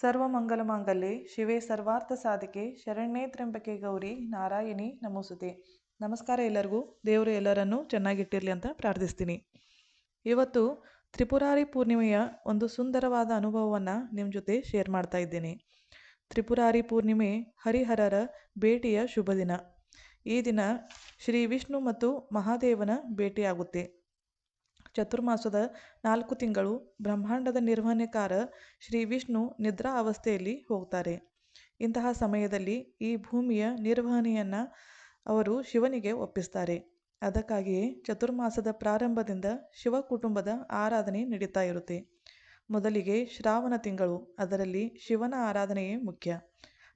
ಸರ್ವಮಂಗಲಮಾಂಗಲ್ಯೆ, ಶಿವೆ ಸರ್ವಾರ್ಥ ಸಾಧಿಕೆ, ಶರಣ್ಯೇ ತ್ರ್ಯಂಬಕೆ ಗೌರಿ, ನಾರಾಯಣಿ ನಮೋಸುತೆ. ನಮಸ್ಕಾರ ಎಲ್ಲರಿಗೂ. ದೇವರು ಎಲ್ಲರನ್ನೂ ಚೆನ್ನಾಗಿಟ್ಟಿರಲಿ ಅಂತ ಪ್ರಾರ್ಥಿಸ್ತೀನಿ. ಇವತ್ತು ತ್ರಿಪುರಾರಿ ಪೂರ್ಣಿಮೆಯ ಒಂದು ಸುಂದರವಾದ ಅನುಭವವನ್ನು ನಿಮ್ಮ ಜೊತೆ ಶೇರ್ ಮಾಡ್ತಾ ಇದ್ದೇನೆ. ತ್ರಿಪುರಾರಿ ಪೂರ್ಣಿಮೆ ಹರಿಹರರ ಭೇಟಿಯ ಶುಭ ದಿನ ಈ ದಿನ ಶ್ರೀ ವಿಷ್ಣು ಮತ್ತು ಮಹಾದೇವನ ಭೇಟಿಯಾಗುತ್ತೆ. ಚತುರ್ಮಾಸದ ನಾಲ್ಕು ತಿಂಗಳು ಬ್ರಹ್ಮಾಂಡದ ನಿರ್ವಹಣೆಕಾರ ಶ್ರೀ ವಿಷ್ಣು ನಿದ್ರಾ ಅವಸ್ಥೆಯಲ್ಲಿ ಹೋಗ್ತಾರೆ. ಇಂತಹ ಸಮಯದಲ್ಲಿ ಈ ಭೂಮಿಯ ನಿರ್ವಹಣೆಯನ್ನು ಅವರು ಶಿವನಿಗೆ ಒಪ್ಪಿಸ್ತಾರೆ. ಅದಕ್ಕಾಗಿಯೇ ಚತುರ್ಮಾಸದ ಪ್ರಾರಂಭದಿಂದ ಶಿವ ಕುಟುಂಬದ ಆರಾಧನೆ ನಡೀತಾ ಇರುತ್ತೆ. ಮೊದಲಿಗೆ ಶ್ರಾವಣ ತಿಂಗಳು, ಅದರಲ್ಲಿ ಶಿವನ ಆರಾಧನೆಯೇ ಮುಖ್ಯ.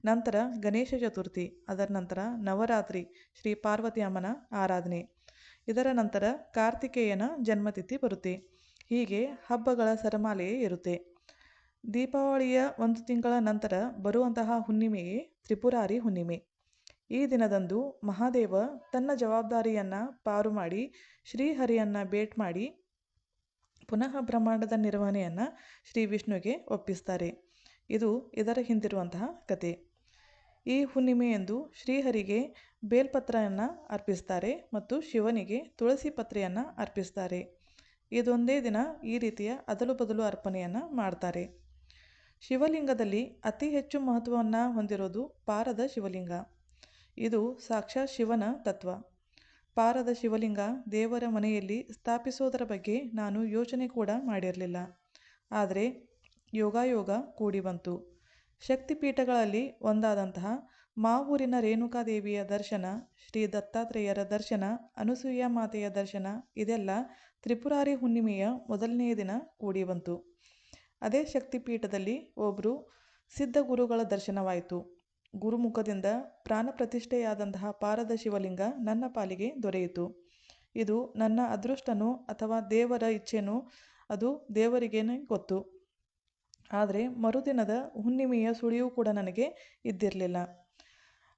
ನಂತರ ಗಣೇಶ ಚತುರ್ಥಿ, ಅದರ ನಂತರ ನವರಾತ್ರಿ, ಶ್ರೀ ಪಾರ್ವತಿ ಅಮ್ಮನ ಆರಾಧನೆ. ಇದರ ನಂತರ ಕಾರ್ತಿಕೇಯನ ಜನ್ಮತಿಥಿ ಬರುತ್ತೆ. ಹೀಗೆ ಹಬ್ಬಗಳ ಸರಮಾಲೆಯೇ ಇರುತ್ತೆ. ದೀಪಾವಳಿಯ ಒಂದು ತಿಂಗಳ ನಂತರ ಬರುವಂತಹ ಹುಣ್ಣಿಮೆಯೇ ತ್ರಿಪುರಾರಿ ಹುಣ್ಣಿಮೆ. ಈ ದಿನದಂದು ಮಹಾದೇವ ತನ್ನ ಜವಾಬ್ದಾರಿಯನ್ನು ಪಾರು ಮಾಡಿ ಶ್ರೀಹರಿಯನ್ನು ಭೇಟ್ ಮಾಡಿ ಪುನಃ ಬ್ರಹ್ಮಾಂಡದ ನಿರ್ವಹಣೆಯನ್ನು ಶ್ರೀ ವಿಷ್ಣುವಿಗೆ ಒಪ್ಪಿಸ್ತಾರೆ. ಇದು ಇದರ ಹಿಂದಿರುವಂತಹ ಕತೆ. ಈ ಹುಣ್ಣಿಮೆಯಂದು ಶ್ರೀಹರಿಗೆ ಬೇಲ್ಪತ್ರೆಯನ್ನು ಅರ್ಪಿಸ್ತಾರೆ ಮತ್ತು ಶಿವನಿಗೆ ತುಳಸಿ ಪತ್ರೆಯನ್ನು ಅರ್ಪಿಸ್ತಾರೆ. ಇದೊಂದೇ ದಿನ ಈ ರೀತಿಯ ಅದಲು ಬದಲು ಅರ್ಪಣೆಯನ್ನು ಮಾಡ್ತಾರೆ. ಶಿವಲಿಂಗದಲ್ಲಿ ಅತಿ ಹೆಚ್ಚು ಮಹತ್ವವನ್ನು ಹೊಂದಿರೋದು ಪಾರದ ಶಿವಲಿಂಗ. ಇದು ಸಾಕ್ಷಾ ಶಿವನ ತತ್ವ. ಪಾರದ ಶಿವಲಿಂಗ ದೇವರ ಮನೆಯಲ್ಲಿ ಸ್ಥಾಪಿಸೋದರ ಬಗ್ಗೆ ನಾನು ಯೋಚನೆ ಕೂಡ ಮಾಡಿರಲಿಲ್ಲ. ಆದರೆ ಯೋಗಾಯೋಗ ಕೂಡಿ ಬಂತು. ಶಕ್ತಿಪೀಠಗಳಲ್ಲಿ ಒಂದಾದಂತಹ ಮಾವೂರಿನ ರೇಣುಕಾದೇವಿಯ ದರ್ಶನ, ಶ್ರೀ ದತ್ತಾತ್ರೇಯರ ದರ್ಶನ, ಅನುಸೂಯ ಮಾತೆಯ ದರ್ಶನ, ಇದೆಲ್ಲ ತ್ರಿಪುರಾರಿ ಹುಣ್ಣಿಮೆಯ ಮೊದಲನೆಯ ದಿನ ಕೂಡಿ ಬಂತು. ಅದೇ ಶಕ್ತಿಪೀಠದಲ್ಲಿ ಒಬ್ಬರು ಸಿದ್ಧಗುರುಗಳ ದರ್ಶನವಾಯಿತು. ಗುರುಮುಖದಿಂದ ಪ್ರಾಣ ಪ್ರತಿಷ್ಠೆಯಾದಂತಹ ಪಾರದ ಶಿವಲಿಂಗ ನನ್ನ ಪಾಲಿಗೆ ದೊರೆಯಿತು. ಇದು ನನ್ನ ಅದೃಷ್ಟನೋ ಅಥವಾ ದೇವರ ಇಚ್ಛೆನೋ ಅದು ದೇವರಿಗೇನೆ ಗೊತ್ತು. ಆದರೆ ಮರುದಿನದ ಹುಣ್ಣಿಮೆಯ ಸುಳಿವು ಕೂಡ ನನಗೆ ಇದ್ದಿರಲಿಲ್ಲ.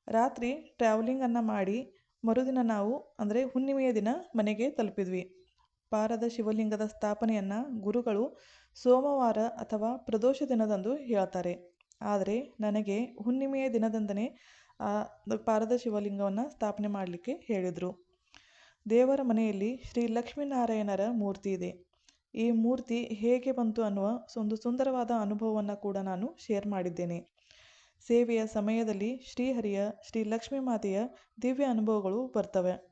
ರಾತ್ರಿ ಟ್ರಾವೆಲಿಂಗನ್ನು ಮಾಡಿ ಮರುದಿನ ನಾವು, ಅಂದರೆ ಹುಣ್ಣಿಮೆಯ ದಿನ ಮನೆಗೆ ತಲುಪಿದ್ವಿ. ಪಾರದ ಶಿವಲಿಂಗದ ಸ್ಥಾಪನೆಯನ್ನು ಗುರುಗಳು ಸೋಮವಾರ ಅಥವಾ ಪ್ರದೋಷ ದಿನದಂದು ಹೇಳ್ತಾರೆ. ಆದರೆ ನನಗೆ ಹುಣ್ಣಿಮೆಯ ದಿನದಂದನೇ ಪಾರದ ಶಿವಲಿಂಗವನ್ನು ಸ್ಥಾಪನೆ ಮಾಡಲಿಕ್ಕೆ ಹೇಳಿದರು. ದೇವರ ಮನೆಯಲ್ಲಿ ಶ್ರೀ ಲಕ್ಷ್ಮೀನಾರಾಯಣರ ಮೂರ್ತಿ ಇದೆ. ಈ ಮೂರ್ತಿ ಹೇಗೆ ಬಂತು ಅನ್ನುವ ಒಂದು ಸುಂದರವಾದ ಅನುಭವವನ್ನು ಕೂಡ ನಾನು ಶೇರ್ ಮಾಡಿದ್ದೇನೆ. ಸೇವೆಯ ಸಮಯದಲ್ಲಿ ಶ್ರೀಹರಿಯ, ಶ್ರೀ ಲಕ್ಷ್ಮೀ ಮಾತೆಯ ದಿವ್ಯ ಅನುಭವಗಳು ಬರ್ತವೆ.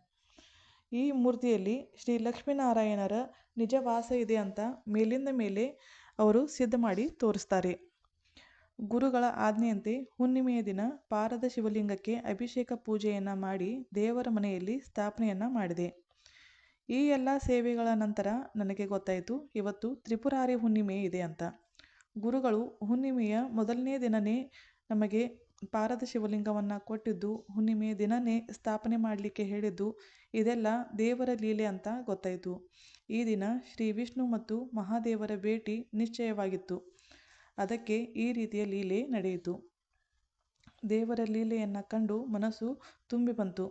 ಈ ಮೂರ್ತಿಯಲ್ಲಿ ಶ್ರೀ ಲಕ್ಷ್ಮೀನಾರಾಯಣರ ನಿಜ ವಾಸ ಇದೆ ಅಂತ ಮೇಲಿಂದ ಮೇಲೆ ಅವರು ಸಿದ್ಧ ಮಾಡಿ ತೋರಿಸ್ತಾರೆ. ಗುರುಗಳ ಆಜ್ಞೆಯಂತೆ ಹುಣ್ಣಿಮೆಯ ದಿನ ಪಾರದ ಶಿವಲಿಂಗಕ್ಕೆ ಅಭಿಷೇಕ ಪೂಜೆಯನ್ನು ಮಾಡಿ ದೇವರ ಮನೆಯಲ್ಲಿ ಸ್ಥಾಪನೆಯನ್ನು ಮಾಡಿದೆ. ಈ ಎಲ್ಲ ಸೇವೆಗಳ ನಂತರ ನನಗೆ ಗೊತ್ತಾಯಿತು, ಇವತ್ತು ತ್ರಿಪುರಾರಿ ಹುಣ್ಣಿಮೆ ಇದೆ ಅಂತ. ಗುರುಗಳು ಹುಣ್ಣಿಮೆಯ ಮೊದಲನೇ ದಿನವೇ ನಮಗೆ ಪಾರದ ಶಿವಲಿಂಗವನ್ನು ಕೊಟ್ಟಿದ್ದು, ಹುಣ್ಣಿಮೆ ದಿನವೇ ಸ್ಥಾಪನೆ ಮಾಡಲಿಕ್ಕೆ ಹೇಳಿದ್ದು, ಇದೆಲ್ಲ ದೇವರ ಲೀಲೆ ಅಂತ ಗೊತ್ತಾಯಿತು. ಈ ದಿನ ಶ್ರೀ ವಿಷ್ಣು ಮತ್ತು ಮಹಾದೇವರ ಭೇಟಿ ನಿಶ್ಚಯವಾಗಿತ್ತು. ಅದಕ್ಕೆ ಈ ರೀತಿಯ ಲೀಲೆ ನಡೆಯಿತು. ದೇವರ ಲೀಲೆಯನ್ನು ಕಂಡು ಮನಸ್ಸು ತುಂಬಿ ಬಂತು.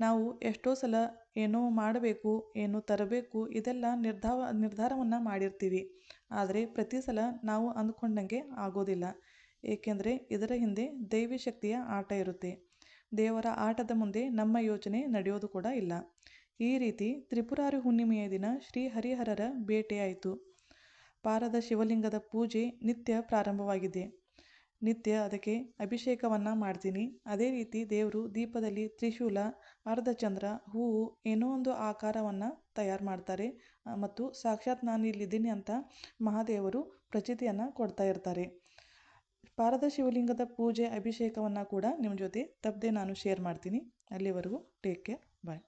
ನಾವು ಎಷ್ಟೋ ಸಲ ಏನೋ ಮಾಡಬೇಕು, ಏನೋ ತರಬೇಕು, ಇದೆಲ್ಲ ನಿರ್ಧಾವ, ನಿರ್ಧಾರವನ್ನು ಮಾಡಿರ್ತೀವಿ. ಆದರೆ ಪ್ರತಿ ಸಲ ನಾವು ಅಂದ್ಕೊಂಡಂಗೆ ಆಗೋದಿಲ್ಲ. ಏಕೆಂದರೆ ಇದರ ಹಿಂದೆ ದೈವಿ ಶಕ್ತಿಯ ಆಟ ಇರುತ್ತೆ. ದೇವರ ಆಟದ ಮುಂದೆ ನಮ್ಮ ಯೋಚನೆ ನಡೆಯೋದು ಕೂಡ ಇಲ್ಲ. ಈ ರೀತಿ ತ್ರಿಪುರಾರಿ ಹುಣ್ಣಿಮೆಯ ದಿನ ಶ್ರೀ ಹರಿಹರರ ಭೇಟಿಯಾಯಿತು ಪಾರದ ಶಿವಲಿಂಗದ ಪೂಜೆ ನಿತ್ಯ ಪ್ರಾರಂಭವಾಗಿದೆ. ನಿತ್ಯ ಅದಕ್ಕೆ ಅಭಿಷೇಕವನ್ನು ಮಾಡ್ತೀನಿ. ಅದೇ ರೀತಿ ದೇವರು ದೀಪದಲ್ಲಿ ತ್ರಿಶೂಲ, ಅರ್ಧಚಂದ್ರ, ಹೂವು ಏನೋ ಒಂದು ಆಕಾರವನ್ನು ತಯಾರು ಮಾಡ್ತಾರೆ. ಮತ್ತು ಸಾಕ್ಷಾತ್ ನಾನು ಇಲ್ಲಿದ್ದೀನಿ ಅಂತ ಮಹಾದೇವರು ಪ್ರಚಿತಿಯನ್ನು ಕೊಡ್ತಾ ಇರ್ತಾರೆ. ಪಾರದ ಶಿವಲಿಂಗದ ಪೂಜೆ, ಅಭಿಷೇಕವನ್ನು ಕೂಡ ನಿಮ್ಮ ಜೊತೆ ತಪ್ಪದೆ ನಾನು ಶೇರ್ ಮಾಡ್ತೀನಿ. ಅಲ್ಲಿವರೆಗೂ ಟೇಕ್ ಕೇರ್ ಬಾಯ್